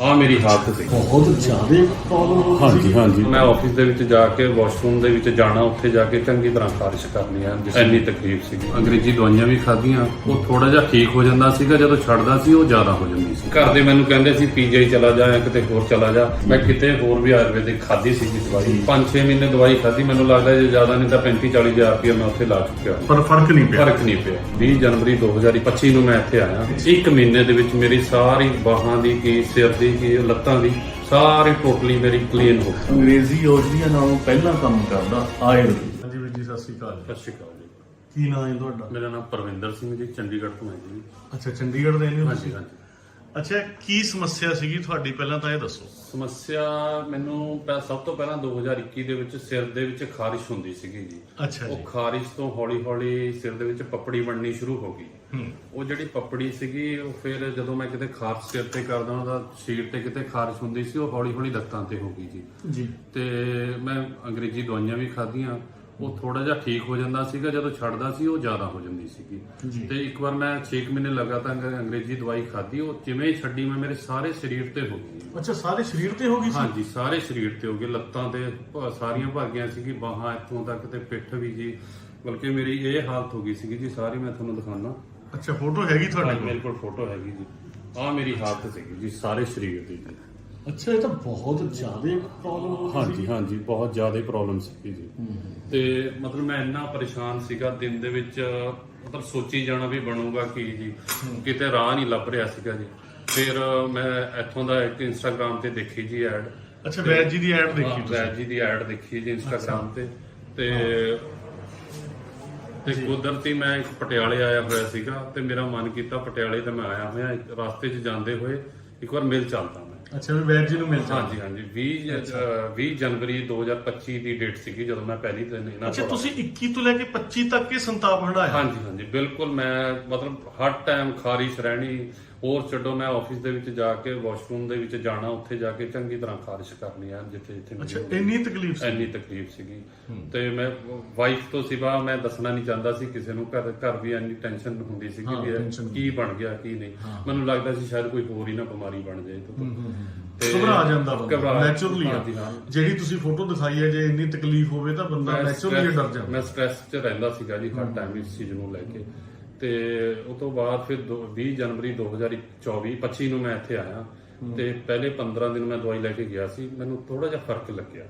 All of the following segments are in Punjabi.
ਆ ਮੇਰੀ ਹਾਲਤ ਸੀ ਬਹੁਤ ਜ਼ਿਆਦਾ ਪ੍ਰੋਬਲਮ ਹਾਂਜੀ ਹਾਂਜੀ। ਮੈਂ ਆਫਿਸ ਦੇ ਵਿੱਚ ਜਾ ਕੇ ਵਾਸ਼ਰੂਮ ਦੇ ਵਿੱਚ ਜਾਣਾ ਉੱਥੇ ਜਾ ਕੇ ਚੰਗੀ ਤਰ੍ਹਾਂ ਖਾਰਿਸ਼ ਕਰਨੀ ਆ ਇੰਨੀ ਤਕਲੀਫ ਸੀਗੀ। ਅੰਗਰੇਜ਼ੀ ਦਵਾਈਆਂ ਵੀ ਖਾਧੀਆਂ ਉਹ ਥੋੜਾ ਜਿਹਾ ਠੀਕ ਹੋ ਜਾਂਦਾ ਸੀਗਾ ਜਦੋਂ ਛੱਡਦਾ ਸੀ ਉਹ ਜ਼ਿਆਦਾ ਹੋ ਜਾਂਦੀ ਸੀ। ਘਰ ਦੇ ਮੈਨੂੰ ਕਹਿੰਦੇ ਸੀ ਪੀਜੀਆਈ ਚਲਾ ਜਾ ਜਾਂ ਕਿਤੇ ਹੋਰ ਚਲਾ ਜਾ। ਮੈਂ ਕਿਤੇ ਹੋਰ ਵੀ ਆਯੁਰਵੈਦਿਕ ਖਾਧੀ ਸੀਗੀ ਦਵਾਈ। 5-6 ਮਹੀਨੇ ਦਵਾਈ ਖਾਧੀ ਮੈਨੂੰ ਲੱਗਦਾ ਜੇ ਜ਼ਿਆਦਾ ਨਹੀਂ ਤਾਂ 35-40 ਹਜ਼ਾਰ ਰੁਪਏ ਮੈਂ ਉੱਥੇ ਲਾ ਚੁੱਕਿਆ। ਪਰ ਫ਼ਰਕ ਨਹੀਂ ਪਿਆ। ਫ਼ਰਕ ਨਹੀਂ ਪਿਆ। 20 ਜਨਵਰੀ 2025 ਨੂੰ ਮੈਂ ਇੱਥੇ ਆਇਆ। ਇੱਕ ਮਹੀਨੇ ਦੇ ਵਿੱਚ ਮੇਰੀ ਸਾਰੀ ਬਾਹਾਂ ਦੀ ਕੀ ਸਿਰ ਦੀ ਕੀ ਲੱਤਾਂ ਦੀ ਸਾਰੀ ਟੋਟਲੀ ਮੇਰੀ ਕਲੀਨ ਹੋ ਗਈ। ਅੰਗਰੇਜ਼ੀ ਔਸ਼ਧੀਆਂ ਨਾਲੋਂ ਪਹਿਲਾਂ ਕੰਮ ਕਰਦਾ ਆਯੁਰਵੇਦ ਹਾਂਜੀ ਵੀਰ ਜੀ ਸਤਿ ਸ਼੍ਰੀ ਅਕਾਲ। ਸਤਿ ਸ਼੍ਰੀ ਅਕਾਲ ਜੀ। ਕੀ ਨਾਮ ਹੈ ਤੁਹਾਡਾ? ਮੇਰਾ ਨਾਮ ਪਰਵਿੰਦਰ ਸਿੰਘ ਜੀ ਚੰਡੀਗੜ੍ਹ ਤੋਂ ਹੈ ਜੀ। ਅੱਛਾ ਚੰਡੀਗੜ੍ਹ ਦੇ ਨੇ ਹਾਂਜੀ ਹਾਂਜੀ। ਅੱਛਾ ਕੀ ਸਮੱਸਿਆ ਸੀਗੀ ਤੁਹਾਡੀ? ਪਹਿਲਾਂ ਤਾਂ ਇਹ ਦੱਸੋ। ਸਮੱਸਿਆ ਮੈਨੂੰ ਪਹਿ- ਸਭ ਤੋਂ ਪਹਿਲਾਂ 2021 ਦੇ ਵਿੱਚ ਸਿਰ ਦੇ ਵਿੱਚ ਖਾਰਿਸ਼ ਹੁੰਦੀ ਸੀਗੀ ਜੀ। ਅੱਛਾ ਉਹ ਖਾਰਿਸ਼ ਤੋਂ ਹੌਲੀ ਹੌਲੀ ਸਿਰ ਦੇ ਵਿੱਚ ਪਪੜੀ ਬਣਨੀ ਸ਼ੁਰੂ ਹੋ ਗਈ। ਹੂੰ। ਉਹ ਜਿਹੜੀ ਪਪੜੀ ਸੀਗੀ ਉਹ ਫਿਰ ਜਦੋਂ ਮੈਂ ਕਿਤੇ ਖਾਰਸ਼ ਸਿਰ ਤੇ ਕਰਦਾ ਉਹਦਾ ਸ਼ੀਰ ਤੇ ਕਿਤੇ ਖਾਰਿਸ਼ ਹੁੰਦੀ ਸੀ ਉਹ ਹੌਲੀ ਹੌਲੀ ਲੱਤਾਂ ਤੇ ਹੋ ਗਈ ਜੀ। ਜੀ। ਤੇ ਮੈਂ ਅੰਗਰੇਜ਼ੀ ਦਵਾਈਆਂ ਵੀ ਖਾਧੀਆਂ। ਉਹ ਥੋੜਾ ਜਿਹਾ ਠੀਕ ਹੋ ਜਾਂਦਾ ਸੀਗਾ ਜਦੋਂ ਛੱਡਦਾ ਸੀ ਉਹ ਜ਼ਿਆਦਾ ਹੋ ਜਾਂਦੀ ਸੀਗੀ। ਤੇ ਇੱਕ ਵਾਰ ਮੈਂ 6 ਮਹੀਨੇ ਲਗਾਤਾਰ ਅੰਗ- ਅੰਗਰੇਜ਼ੀ ਦਵਾਈ ਖਾਧੀ ਉਹ ਜਿਵੇਂ ਛੱਡੀ ਮੈਂ ਮੇਰੇ ਸਾਰੇ ਸਰੀਰ ਤੇ ਹੋ ਗਈ। ਅੱਛਾ ਸਾਰੇ ਸਰੀਰ ਤੇ ਹੋ ਗਈ ਸੀ? ਹਾਂਜੀ ਸਾਰੇ ਸਰੀਰ ਤੇ ਹੋ ਗਏ ਲੱਤਾਂ ਤੇ ਸਾਰੀਆਂ ਭਾਗੀਆਂ ਸੀਗੀ ਬਾਹਾਂ ਇੱਥੋਂ ਤੱਕ ਤੇ ਪਿੱਠ ਵੀ ਜੀ ਬਲਕਿ ਮੇਰੀ ਇਹ ਹਾਲਤ ਹੋ ਗਈ ਸੀਗੀ ਜੀ ਸਾਰੀ ਮੈਂ ਤੁਹਾਨੂੰ ਦਿਖਾਉਣਾ ਅੱਛਾ ਫੋਟੋ ਹੈਗੀ ਤੁਹਾਡੇ ਕੋਲ? ਮੇਰੇ ਕੋਲ ਫੋਟੋ ਹੈਗੀ ਜੀ। ਆਹ ਮੇਰੀ ਹਾਲਤ ਸੀਗੀ ਜੀ ਸਾਰੇ ਸਰੀਰ ਦੀ। ਜੀ ਅੱਛਾ ਇਹ ਤਾਂ ਬਹੁਤ ਜ਼ਿਆਦਾ ਪ੍ਰੋਬਲਮ ਹੋ ਹਾਂਜੀ ਹਾਂਜੀ ਬਹੁਤ ਜ਼ਿਆਦਾ ਪ੍ਰੋਬਲਮ ਸੀਗੀ ਜੀ। ਤੇ ਮਤਲਬ ਮੈਂ ਇੰਨਾ ਪਰੇਸ਼ਾਨ ਸੀਗਾ ਦਿਨ ਦੇ ਵਿੱਚ ਮਤਲਬ ਸੋਚੀ ਜਾਣਾ ਵੀ ਬਣੂਗਾ ਕੀ ਜੀ। ਕਿਤੇ ਰਾਹ ਨਹੀਂ ਲੱਭ ਰਿਹਾ ਸੀਗਾ ਜੀ। ਫਿਰ ਮੈਂ ਇੱਥੋਂ ਦਾ ਇੱਕ ਇੰਸਟਾਗ੍ਰam ਤੇ ਦੇਖੀ ਜੀ ਐਡ ਅੱਛਾ ਵੈਦ ਜੀ ਦੀ ਐਡ ਦੇਖੀ ਤੁਸੀਂ? ਵੈਦ ਜੀ ਦੀ ਐਡ ਦੇਖੀ ਜੀ ਇੰਸਟਾਗ੍ਰam ਤੇ। ਤੇ ਤੇ ਕੁਦਰਤੀ ਮੈਂ ਇੱਕ ਪਟਿਆਲੇ ਆਇਆ ਹੋਇਆ ਸੀਗਾ ਤੇ ਮੇਰਾ ਮਨ ਕੀਤਾ ਪਟਿਆਲੇ ਤੇ ਮੈਂ ਆਇਆ ਹੋਇਆ ਰਸਤੇ 'ਚ ਜਾਂਦੇ ਹੋਏ ਇੱਕ ਵਾਰ ਮਿਲ ਚੱਲਦਾ। ਅੱਛਾ ਵੀ ਵੈਦ ਜੀ ਨੂੰ ਮਿਲ ਜਾ ਹਾਂਜੀ ਹਾਂਜੀ। 20 ਅ, 20 ਜਨਵਰੀ 2025 ਦੀ ਡੇਟ ਸੀਗੀ ਜਦੋਂ ਮੈਂ ਪਹਿਲੀ ਦਿਨ ਇਹਨਾਂ ਅੱਛਾ ਕੋਲ ਤੁਸੀਂ 21 ਤੋਂ ਲੈ ਕੇ 25 ਤੱਕ ਇਹ ਸੰਤਾਪ ਹੰਡਾਇਆ ਹਾਂਜੀ ਹਾਂਜੀ। ਬਿਲਕੁਲ ਮੈਂ ਮਤਲਬ ਹਰ ਟਾਈਮ ਖਾਰਿਸ਼ ਰਹਿਣੀ ਹੋਰ ਛੱਡੋ ਮੈਂ ਆਫਿਸ ਦੇ ਵਿੱਚ ਜਾ ਕੇ ਵਾਸ਼ਰੂਮ ਦੇ ਵਿੱਚ ਜਾਣਾ ਉੱਥੇ ਜਾ ਕੇ ਚੰਗੀ ਤਰ੍ਹਾਂ ਖਾਰਿਸ਼ ਕਰਨੀ ਆ ਜਿੱਥੇ ਜਿੱਥੇ ਅੱਛਾ। ਇੰਨੀ ਤਕਲੀਫ ਸੀ ਇੰਨੀ ਤਕਲੀਫ ਸੀਗੀ। ਤੇ ਮੈਂ ਵਾਈਫ ਤੋਂ ਸਿਵਾ ਮੈਂ ਦੱਸਣਾ ਨਹੀਂ ਚਾਹੁੰਦਾ ਸੀ ਕਿਸੇ ਨੂੰ ਘਰ ਘਰ ਵੀ ਇੰਨੀ ਟੈਨਸ਼ਨ ਹੁੰਦੀ ਸੀ ਕਿ ਕੀ ਬਣ ਗਿਆ ਕੀ ਨਹੀਂ। ਮੈਨੂੰ ਲੱਗਦਾ ਸੀ ਸ਼ਾਇਦ ਕੋਈ ਹੋਰ ਹੀ ਨਾ ਬਿਮਾਰੀ ਬਣ ਜਾਏ ਤੋਂ ਤੇ ਘਬਰਾ ਜਾਂਦਾ ਬੰਦਾ ਨੈਚੁਰਲੀ। ਜਿਹੜੀ ਤੁਸੀਂ ਫੋਟੋ ਦਿਖਾਈ ਹੈ ਜੇ ਇੰਨੀ ਤਕਲੀਫ ਹੋਵੇ ਤਾਂ ਬੰਦਾ ਨੈਚੁਰਲੀ ਡਰ ਜਾਂਦਾ। ਮੈਂ ਸਟ੍ਰੈਸ 'ਚ ਰਹਿੰਦਾ ਸੀਗਾ ਜੀ ਹਰ ਟਾਈਮ ਇਸ ਚੀਜ਼ ਨੂੰ ਲੈ ਕੇ। ਤੇ ਉਸ ਤੋਂ ਬਾਅਦ ਫਿਰ ਦੋ- 20 ਜਨਵਰੀ 2024 25 ਨੂੰ ਮੈਂ ਇੱਥੇ ਆਇਆ ਤੇ ਪਹਿਲੇ 15 ਦਿਨ ਮੈਂ ਦਵਾਈ ਲੈ ਕੇ ਗਿਆ ਸੀ। ਮੈਨੂੰ ਥੋੜਾ ਜਿਹਾ ਫ਼ਰਕ ਲੱਗਿਆ।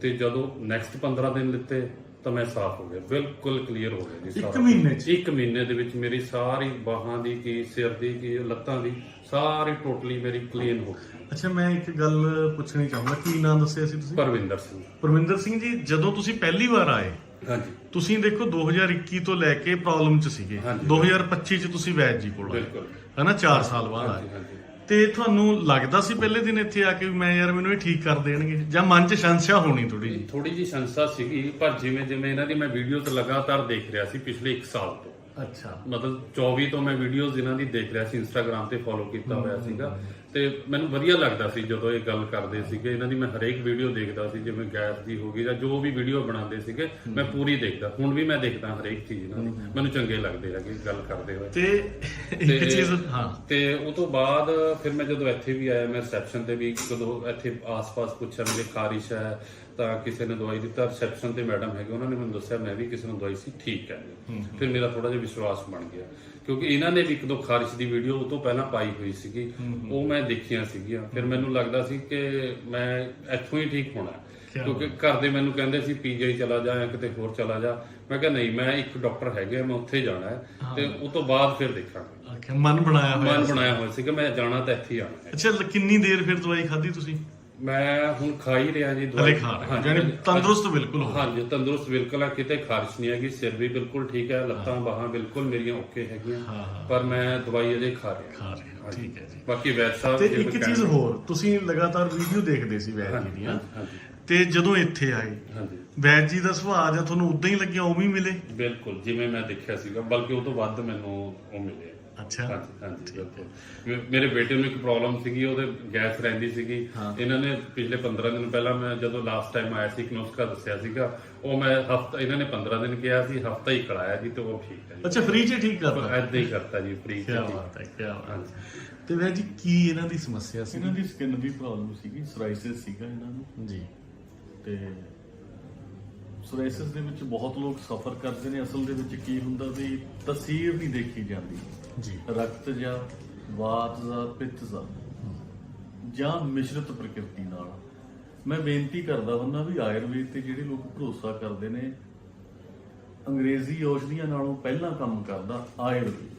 ਤੇ ਜਦੋਂ ਨੈਕਸਟ 15 ਦਿਨ ਲਿੱਤੇ ਤਾਂ ਮੈਂ ਸਾਫ਼ ਹੋ ਗਿਆ। ਬਿਲਕੁਲ ਕਲੀਅਰ ਹੋ ਗਿਆ ਜੀ ਇੱਕ। ਮਹੀਨੇ 'ਚ? ਇੱਕ ਮਹੀਨੇ ਦੇ ਵਿੱਚ ਮੇਰੀ ਸਾਰੀ ਬਾਹਾਂ ਦੀ ਕੀ ਸਿਰ ਦੀ ਕੀ ਲੱਤਾਂ ਦੀ ਸਾਰੀ ਟੋਟਲੀ ਮੇਰੀ ਕਲੀਨ ਹੋ ਗਈ। ਅੱਛਾ ਮੈਂ ਇੱਕ ਗੱਲ ਪੁੱਛਣੀ ਚਾਹੁੰਦਾ ਕੀ ਨਾਮ ਦੱਸਿਆ ਸੀ ਤੁਸੀਂ? ਪਰਵਿੰਦਰ ਸਿੰਘ। ਪਰਮਿੰਦਰ ਸਿੰਘ ਜੀ ਜਦੋਂ ਤੁਸੀਂ ਪਹਿਲੀ ਵਾਰ ਆਏ ਹਾਂਜੀ। ਤੁਸੀਂ ਦੇਖੋ 2021 ਤੋਂ ਲੈ ਕੇ ਪ੍ਰੋਬਲਮ ਚ ਸੀਗੇ। ਹਾਂਜੀ। 2025 ਚ ਤੁਸੀਂ ਵੈਦ ਜੀ ਕੋਲ ਆਏ। ਬਿਲਕੁਲ। ਹਨਾ 4 ਸਾਲ ਬਾਅਦ ਹਾਂਜੀ ਆਏ। ਹਾਂਜੀ ਤੇ ਤੁਹਾਨੂੰ ਲੱਗਦਾ ਸੀ ਪਹਿਲੇ ਦਿਨ ਇੱਥੇ ਆ ਕੇ ਵੀ ਮੈਂ ਯਾਰ ਮੈਨੂੰ ਇਹ ਠੀਕ ਕਰ ਦੇਣਗੇ? ਜਾਂ ਮਨ ਚ ਸੰਸ਼ਾ ਹੋਣੀ ਥੋੜੀ ਜੀ ਥੋੜੀ ਜੀ ਸੰਸਥਾ ਸੀਗੀ ਪਰ ਜਿਵੇਂ ਜਿਵੇਂ ਇਹਨਾਂ ਦੀ ਮੈਂ ਵੀਡੀਓਜ਼ ਲਗਾਤਾਰ ਦੇਖ ਰਿਹਾ ਸੀ ਪਿਛਲੇ 1 ਸਾਲ ਤੋਂ। ਅੱਛਾ। ਮਤਲਬ 24 ਤੋਂ ਮੈਂ ਵੀਡੀਓਜ਼ ਇਹਨਾਂ ਦੀ ਦੇਖ ਰਿਹਾ ਸੀ ਇੰਸਟਾਗ੍ਰam ਤੇ ਫੋਲੋ ਕੀਤਾ ਹੋਇਆ ਸੀਗਾ। ਤੇ ਮੈਨੂੰ ਵਧੀਆ ਲੱਗਦਾ ਸੀ ਜਦੋਂ ਇਹ ਗੱਲ ਕਰਦੇ ਸੀਗੇ। ਇਹਨਾਂ ਦੀ ਮੈਂ ਹਰੇਕ ਵੀਡੀਓ ਦੇਖਦਾ ਸੀ ਜਿਵੇਂ ਗੈਸ ਦੀ ਹੋ ਗਈ ਜਾਂ ਜੋ ਵੀ ਵੀਡੀਓ ਬਣਾਉਂਦੇ ਸੀਗੇ ਮੈਂ ਪੂਰੀ ਦੇਖਦਾ। ਹੁਣ ਵੀ ਮੈਂ ਦੇਖਦਾ ਹਰੇਕ ਚੀਜ਼ ਇਹਨਾਂ ਦੀ। ਮੈਨੂੰ ਚੰਗੇ ਲੱਗਦੇ ਹੈਗੇ ਗੱਲ ਕਰਦੇ ਹੋਏ। ਤੇ ਇੱਕ ਚੀਜ਼ ਹਾਂ। ਤੇ ਉਹ ਤੋਂ ਬਾਅਦ ਫਿਰ ਮੈਂ ਜਦੋਂ ਇੱਥੇ ਵੀ ਆਇਆ ਮੈਂ ਰਿਸੈਪਸ਼ਨ ਤੇ ਵੀ ਜਦੋਂ ਇੱਥੇ ਆਸ-ਪਾਸ ਪੁੱਛਿਆ ਮੇਰੇ ਖਾਰਿਸ਼ ਹੈ ਤਾਂ ਕਿਸੇ ਨੇ ਦਵਾਈ ਦਿੱਤਾ ਰਿਸੈਪਸ਼ਨ ਤੇ ਮੈਡਮ ਹੈਗੇ ਉਹਨਾਂ ਨੇ ਮੈਨੂੰ ਦੱਸਿਆ ਮੈਂ ਵੀ ਕਿਸੇ ਨੂੰ ਦਵਾਈ ਸੀ ਠੀਕ ਹੈ। ਫਿਰ ਮੇਰਾ ਥੋੜਾ ਜਿਹਾ ਵਿਸ਼ਵਾਸ ਬਣ ਗਿਆ ਕਿਉਂਕਿ ਇਹਨਾਂ ਨੇ ਵੀ ਇੱਕ ਦੋ ਖਾਰਿਸ਼ ਦੀ ਵੀਡੀਓ ਉਹ ਤੋਂ ਪਹਿਲਾਂ ਪਾਈ ਹੋਈ ਸੀਗੀ ਉਹ ਮੈਂ ਦੇਖੀਆਂ ਸੀਗੀਆਂ। ਫਿਰ ਮੈਨੂੰ ਲੱਗਦਾ ਸੀ ਕਿ ਮੈਂ ਇੱਥੋਂ ਹੀ ਠੀਕ ਹੋਣਾ ਕਿਉਂਕਿ ਘਰ ਦੇ ਮੈਨੂੰ ਕਹਿੰਦੇ ਸੀ ਪੀਜੀਆਈ ਚਲਾ ਜਾ ਜਾਂ ਕਿਤੇ ਹੋਰ ਚਲਾ ਜਾ। ਮੈਂ ਕਿਹਾ ਨਹੀਂ ਮੈਂ ਇੱਕ ਡਾਕਟਰ ਹੈਗੇ ਮੈਂ ਉੱਥੇ ਜਾਣਾ ਹੈ ਤੇ ਉਸ ਤੋਂ ਬਾਅਦ ਫਿਰ ਦੇਖਾਂਗੇ। ਆਖਿਆ ਮਨ ਬਣਾਇਆ ਹੋਇਆ ਮਨ ਬਣਾਇਆ ਹੋਇਆ ਸੀਗਾ ਮੈਂ ਜਾਣਾ ਤਾਂ ਇੱਥੇ ਹੀ ਆਣਾ ਅੱਛਾ ਕਿੰਨੀ ਦੇਰ ਫਿਰ ਦਵਾਈ ਖਾਧੀ ਤੁਸੀਂ? ਮੈਂ ਹੁਣ ਖਾ ਹੀ ਰਿਹਾ ਜੀ ਹਲੇ ਖਾ ਰਹੇ ਹੋ। ਹਾਂਜੀ, ਯਾਨੀ ਤੰਦਰੁਸਤ ਬਿਲਕੁਲ ਹੋ ਹਾਂਜੀ ਤੰਦਰੁਸਤ ਬਿਲਕੁਲ ਹੈ ਕਿਤੇ ਖਾਰਿਸ਼ ਨਹੀਂ ਹੈਗੀ ਸਿਰ ਵੀ ਬਿਲਕੁਲ ਠੀਕ ਹੈ ਲੱਤਾਂ ਬਾਹਾਂ ਬਿਲਕੁਲ ਮੇਰੀਆਂ ਓਕੇ ਹੈਗੀਆਂ ਹਾਂ, ਹਾਂ। ਪਰ ਮੈਂ ਦਵਾਈ ਅਜੇ ਖਾ ਰਿਹਾ। ਖਾ ਰਹੇ ਹੋ, ਠੀਕ ਹੈ ਜੀ। ਬਾਕੀ ਵੈਦ ਸਾਹਿਬ ਤੇ ਜੇ ਇੱਕ ਕੋਈ ਚੀਜ਼ ਕਹਿਣ- ਹੋਰ ਤੁਸੀਂ ਲਗਾਤਾਰ ਵੀਡੀਓ ਦੇਖਦੇ ਸੀ ਵੈਦ ਜੀ ਦੀਆਂ। ਹਾਂਜੀ। ਤੇ ਜਦੋਂ ਇੱਥੇ ਆਏ ਹਾਂਜੀ। ਵੈਦ ਜੀ ਦਾ ਸੁਭਾਅ ਜਾਂ ਤੁਹਾਨੂੰ ਉਦਾਂ ਹੀ ਲੱਗਿਆ ਉਵੇਂ ਹੀ ਮਿਲੇ? ਬਿਲਕੁਲ ਜਿਵੇਂ ਮੈਂ ਦੇਖਿਆ ਸੀਗਾ ਬਲਕਿ ਉਹ ਤੋਂ ਵੱਧ ਮੈਨੂੰ ਉਹ ਮਿਲੇ ਅੱਛਾ। ਹਾਂਜੀ ਹਾਂਜੀ ਬਿਲਕੁਲ ਮੇ- ਮੇਰੇ ਬੇਟੇ ਨੂੰ ਇੱਕ ਪ੍ਰੋਬਲਮ ਸੀਗੀ ਉਹਦੇ ਗੈਸ ਰਹਿੰਦੀ ਸੀਗੀ। ਇਹਨਾਂ ਨੇ ਪਿਛਲੇ 15 ਦਿਨ ਪਹਿਲਾਂ ਮੈਂ ਜਦੋਂ ਲਾਸਟ ਟਾਈਮ ਆਇਆ ਸੀ ਨੁਸਖਾ ਦੱਸਿਆ ਸੀਗਾ ਉਹ ਮੈਂ ਹਫਤਾ ਇਹਨਾਂ ਨੇ 15 ਦਿਨ ਕਿਹਾ ਸੀ ਹਫਤਾ ਹੀ ਕਰਾਇਆ ਜੀ ਤੇ ਉਹ ਠੀਕ ਹੈ ਜੀ। ਅੱਛਾ ਫ੍ਰੀ ਚ ਠੀਕ ਕਰਦਾ ਐਦਾਂ ਹੀ ਕਰਤਾ ਜੀ ਫ੍ਰੀ ਕੀ ਬਾਤ ਹੈ ਕੀ ਬਾਤ ਹਾਂਜੀ। ਤੇ ਵੈਦ ਜੀ ਕੀ ਇਹਨਾਂ ਦੀ ਸਮੱਸਿਆ ਸੀ? ਇਹਨਾਂ ਦੀ ਸਕਿਨ ਦੀ ਪ੍ਰੋਬਲਮ ਸੀਗੀ ਸੋਰਾਇਸਿਸ ਸੀਗਾ ਇਹਨਾਂ ਨੂੰ। ਜੀ। ਤੇ ਸੋਰਾਇਸਿਸ ਦੇ ਵਿੱਚ ਬਹੁਤ ਲੋਕ ਸਫਰ ਕਰਦੇ ਨੇ ਅਸਲ ਦੇ ਵਿੱਚ ਕੀ ਹੁੰਦਾ ਵੀ ਤਸਵੀਰ ਨਹੀਂ ਦੇਖੀ ਜਾਂਦੀ। ਜੀ। ਰਕਤ ਜਾਂ ਵਾਤ ਜਾਂ, ਪਿੱਤ ਜਾਂ। ਜਾਂ ਮਿਸ਼ਰਤ ਪ੍ਰਕਿਰਤੀ ਨਾਲ। ਮੈਂ ਬੇਨਤੀ ਕਰਦਾ ਹੁੰਦਾ ਵੀ ਆਯੁਰਵੇਦ ਤੇ ਜਿਹੜੇ ਲੋਕ ਭਰੋਸਾ ਕਰਦੇ ਨੇ, ਅੰਗਰੇਜ਼ੀ ਔਸ਼ਧੀਆਂ ਨਾਲੋਂ ਪਹਿਲਾਂ ਕੰਮ ਕਰਦਾ ਆਯੁਰਵੇਦ।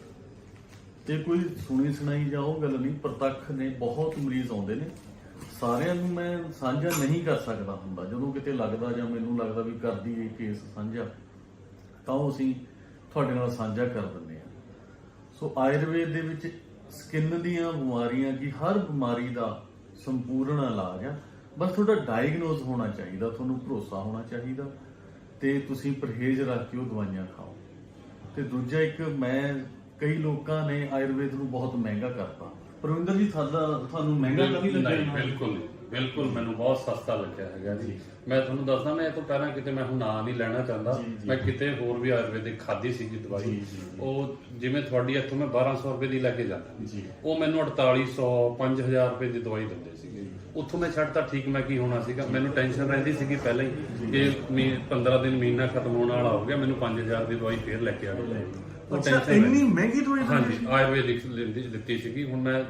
ਤੇ ਕੋਈ ਸੁਣੀ ਸੁਣਾਈ ਜਾਂ ਉਹ ਗੱਲ ਨਹੀਂ, ਪ੍ਰਤੱਖ ਨੇ, ਬਹੁਤ ਮਰੀਜ਼ ਆਉਂਦੇ ਨੇ। ਸਾਰਿਆਂ ਨੂੰ ਮੈਂ ਸਾਂਝਾ ਨਹੀਂ ਕਰ ਸਕਦਾ ਹੁੰਦਾ। ਜਦੋਂ ਕਿਤੇ ਲੱਗਦਾ ਜਾਂ ਮੈਨੂੰ ਲੱਗਦਾ ਵੀ ਕਰਦੀ ਇਹ ਕੇਸ ਸਾਂਝਾ, ਤਾਂ ਉਹ ਅਸੀਂ ਤੁਹਾਡੇ ਨਾਲ ਸਾਂਝਾ ਕਰ ਦਿੰਦੇ ਸੋ ਆਯੁਰਵੇਦ ਦੇ ਵਿੱਚ ਸਕਿਨ ਦੀਆਂ ਬਿਮਾਰੀਆਂ ਕੀ ਹਰ ਬਿਮਾਰੀ ਦਾ ਸੰਪੂਰਨ ਇਲਾਜ ਆ। ਬਸ ਤੁਹਾਡਾ ਡਾਇਗਨੋਸ ਹੋਣਾ ਚਾਹੀਦਾ ਤੁਹਾਨੂੰ ਭਰੋਸਾ ਹੋਣਾ ਚਾਹੀਦਾ ਤੇ ਤੁਸੀਂ ਪਰਹੇਜ਼ ਰੱਖ ਕੇ ਉਹ ਦਵਾਈਆਂ ਖਾਓ। ਤੇ ਦੂਜਾ ਇੱਕ ਮੈਂ ਕਈ ਲੋਕਾਂ ਨੇ ਆਯੁਰਵੇਦ ਨੂੰ ਬਹੁਤ ਮਹਿੰਗਾ ਕਰਤਾ। ਪ੍ਰਵਿੰਦਰ ਜੀ ਸਾਡਾ ਤੁਹਾਨੂੰ ਮਹਿੰਗਾ ਕਦੀ ਲੱਗਿਆ? ਬਿਲਕੁਲ ਨਹੀਂ। ਬਿਲਕੁਲ ਮੈਨੂੰ ਬਹੁਤ ਸਸਤਾ ਲੱਗਿਆ ਹੈਗਾ ਜੀ। ਮੈਂ ਤੁਹਾਨੂੰ ਦੱਸਦਾ ਮੈਂ ਇਹ ਤੋਂ ਪਹਿਲਾਂ ਕਿਤੇ ਮੈਂ ਹੁਣ ਨਾਂ ਨਹੀਂ ਲੈਣਾ ਚਾਹੁੰਦਾ। ਮੈਂ ਕਿਤੇ ਹੋਰ ਵੀ ਆਯੁਰਵੈਦਿਕ ਖਾਦੀ ਸੀਗੀ ਦਵਾਈ। ਉਹ ਜਿਵੇਂ ਤੁਹਾਡੀ ਇੱਥੋਂ ਮੈਂ 1200 ਰੁਪਏ ਦੀ ਲੈ ਕੇ ਜਾਂਦਾ। ਉਹ ਮੈਨੂੰ 4800 5000 ਰੁਪਏ ਦੀ ਦਵਾਈ ਦਿੰਦੇ ਸੀਗੇ। ਉੱਥੋਂ ਮੈਂ ਛੱਡਤਾ ਠੀਕ ਮੈਂ ਕੀ ਹੋਣਾ ਸੀਗਾ? ਮੈਨੂੰ ਟੈਨਸ਼ਨ ਰਹਿੰਦੀ ਸੀਗੀ ਪਹਿਲਾਂ ਹੀ ਕਿ ਮੀ 15 ਦਿਨ ਮਹੀਨਾ ਖਤਮ ਹੋਣ ਵਾਲਾ ਹੋ ਗਿਆ ਮੈਨੂੰ 5000 ਦੀ ਦਵਾਈ ਫੇਰ ਲੈ ਕੇ ਆ ਗਏ ਉਹ ਇੰਨੀ। ਮਹਿੰਗੀ ਦਵਾਈ ਹਾਂਜੀ? ਆਯੁਰਵੈਦਿਕ ਲਿੱਤੀ ਸੀਗੀ। ਹੁਣ ਮੈਂ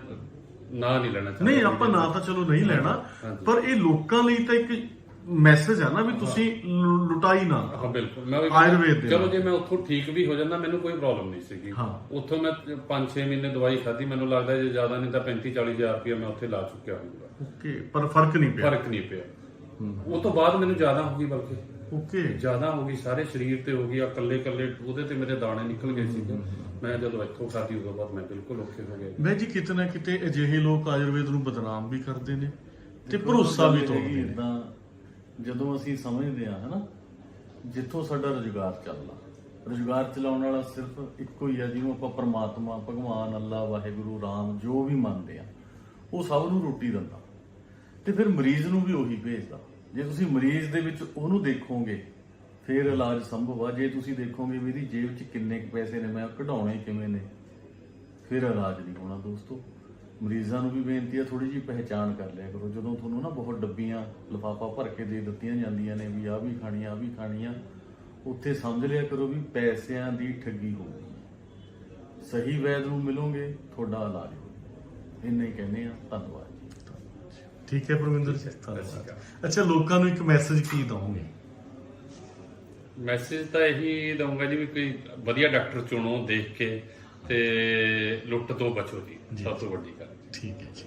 ਨਾਂ ਨਹੀਂ ਲੈਣਾ ਚਾਹੁੰਦਾ ਨਹੀਂ ਆਪਾਂ ਨਾਂ ਤਾਂ ਚਲੋ ਨਹੀਂ ਲੈਣਾ। ਪਰ ਇਹ ਲੋਕਾਂ ਲਈ ਤਾਂ ਇੱਕ ਮੈਸੇਜ ਆ ਨਾ ਵੀ ਤੁਸੀਂ ਲੁਟਾਈ ਨਾ ਹਾਂ ਬਿਲਕੁਲ। ਮੈਂ ਆਯੁਰਵੇਦ ਦੇ ਚਲੋ। ਜੇ ਮੈਂ ਉੱਥੋਂ ਠੀਕ ਵੀ ਹੋ ਜਾਂਦਾ ਮੈਨੂੰ ਕੋਈ ਪ੍ਰੋਬਲਮ ਨਹੀਂ ਸੀਗੀ। ਉੱਥੋਂ ਮੈਂ 5-6 ਮਹੀਨੇ ਦਵਾਈ ਖਾਧੀ ਮੈਨੂੰ ਲੱਗਦਾ ਜੇ ਜ਼ਿਆਦਾ ਨਹੀਂ ਤਾਂ 35-40 ਹਜ਼ਾਰ ਰੁਪਏ ਮੈਂ ਉੱਥੇ ਲਾ ਚੁੱਕਿਆ ਹੋਊਗਾ। ਓਕੇ ਪਰ ਫ਼ਰਕ ਨਹੀਂ ਪਿਆ। ਫ਼ਰਕ ਨਹੀਂ ਪਿਆ। ਉਹ ਤੋਂ ਬਾਅਦ ਮੈਨੂੰ ਜ਼ਿਆਦਾ ਹੋ ਗਈ ਬਲਕਿ। ਓਕੇ। ਜ਼ਿਆਦਾ ਹੋ ਗਈ ਸਾਰੇ ਸਰੀਰ ਤੇ ਹੋ ਗਈ ਆ ਕੱਲੇ ਕੱਲੇ ਉਹਦੇ ਤੇ ਮੇਰੇ ਦਾਣੇ ਨਿਕਲ ਗਏ ਸੀਗੇ। ਮੈਂ ਜਦੋਂ ਇੱਥੋਂ ਖਾਧੀ ਉਦੋਂ ਬਾਅਦ ਮੈਂ ਬਿਲਕੁਲ ਔਖੇ ਹੋ ਗਿਆ। ਮੈਂ ਜੀ ਕਿਤੇ ਨਾ ਕਿਤੇ ਅਜਿਹੇ ਲੋਕ ਆਯੁਰਵੇਦ ਨੂੰ ਬਦਨਾਮ ਵੀ ਕਰਦੇ ਨੇ ਤੇ ਭਰੋਸਾ ਵੀ ਤੋੜਦੇ ਨੇ। ਇਦਾਂ ਜਦੋਂ ਅਸੀਂ ਸਮਝਦੇ ਆ ਹਨਾ ਜਿੱਥੋਂ ਸਾਡਾ ਰੁਜ਼ਗਾਰ ਚੱਲਦਾ ਰੁਜ਼ਗਾਰ ਚਲਾਉਣ ਵਾਲਾ ਸਿਰਫ ਇੱਕੋ ਹੀ ਆ ਜਿਹਨੂੰ ਆਪਾਂ ਪ੍ਰਮਾਤਮਾ ਭਗਵਾਨ ਅੱਲਾ ਵਾਹਿਗੁਰੂ ਰਾਮ ਜੋ ਵੀ ਮੰਨਦੇ ਆ ਉਹ ਸਭ ਨੂੰ ਰੋਟੀ ਦਿੰਦਾ। ਤੇ ਫਿਰ ਮਰੀਜ਼ ਨੂੰ ਵੀ ਉਹੀ ਭੇਜਦਾ। ਜੇ ਤੁਸੀਂ ਮਰੀਜ਼ ਦੇ ਵਿੱਚ ਉਹਨੂੰ ਦੇਖੋਗੇ ਫਿਰ ਇਲਾਜ ਸੰਭਵ ਆ। ਜੇ ਤੁਸੀਂ ਦੇਖੋਗੇ ਵੀ ਇਹਦੀ ਜੇਬ 'ਚ ਕਿੰਨੇ ਕੁ ਪੈਸੇ ਨੇ, ਮੈਂ ਕਢਾਉਣੇ ਕਿਵੇਂ ਨੇ, ਫਿਰ ਇਲਾਜ ਨਹੀਂ ਹੋਣਾ ਦੋਸਤੋ। ਮਰੀਜ਼ਾਂ ਨੂੰ ਵੀ ਬੇਨਤੀ ਆ ਥੋੜੀ ਜਿਹੀ ਪਹਿਚਾਣ ਕਰ ਲਿਆ ਕਰੋ। ਜਦੋਂ ਤੁਹਾਨੂੰ ਨਾ ਬਹੁਤ ਡੱਬੀਆਂ ਲਫਾਫਾ ਭਰ ਕੇ ਦੇ ਦਿੱਤੀਆਂ ਜਾਂਦੀਆਂ ਨੇ ਵੀ ਆ ਵੀ ਖਾਣੀਆਂ ਆ ਵੀ ਖਾਣੀਆਂ ਉੱਥੇ ਸਮਝ ਲਿਆ ਕਰੋ ਵੀ ਪੈਸਿਆਂ ਦੀ ਠੱਗੀ ਹੋਊਗੀ ਸਹੀ ਵੈਦ ਨੂੰ ਮਿਲੋਗੇ, ਤੁਹਾਡਾ ਇਲਾਜ ਹੋਊਗਾ ਇੰਨੇ ਹੀ ਕਹਿੰਦੇ ਆ। ਧੰਨਵਾਦ ਜੀ। ਠੀਕ ਹੈ, ਪਰਮਿੰਦਰ ਜੀ। ਧੰਨਵਾਦ। ਅੱਛਾ, ਲੋਕਾਂ ਨੂੰ ਇੱਕ ਮੈਸੇਜ ਕੀ ਦਵੋਗੇ? ਮੈਸੇਜ ਤਾਂ ਇਹੀ ਦਊਂਗਾ ਜੀ ਵੀ ਕੋਈ ਵਧੀਆ ਡਾਕਟਰ ਚੁਣੋ ਦੇਖ ਕੇ ਤੇ ਲੁੱਟ ਤੋਂ ਬਚੋ ਜੀ। ਸਭ ਤੋਂ ਵੱਡੀ ਗੱਲ। ਠੀਕ ਹੈ ਜੀ।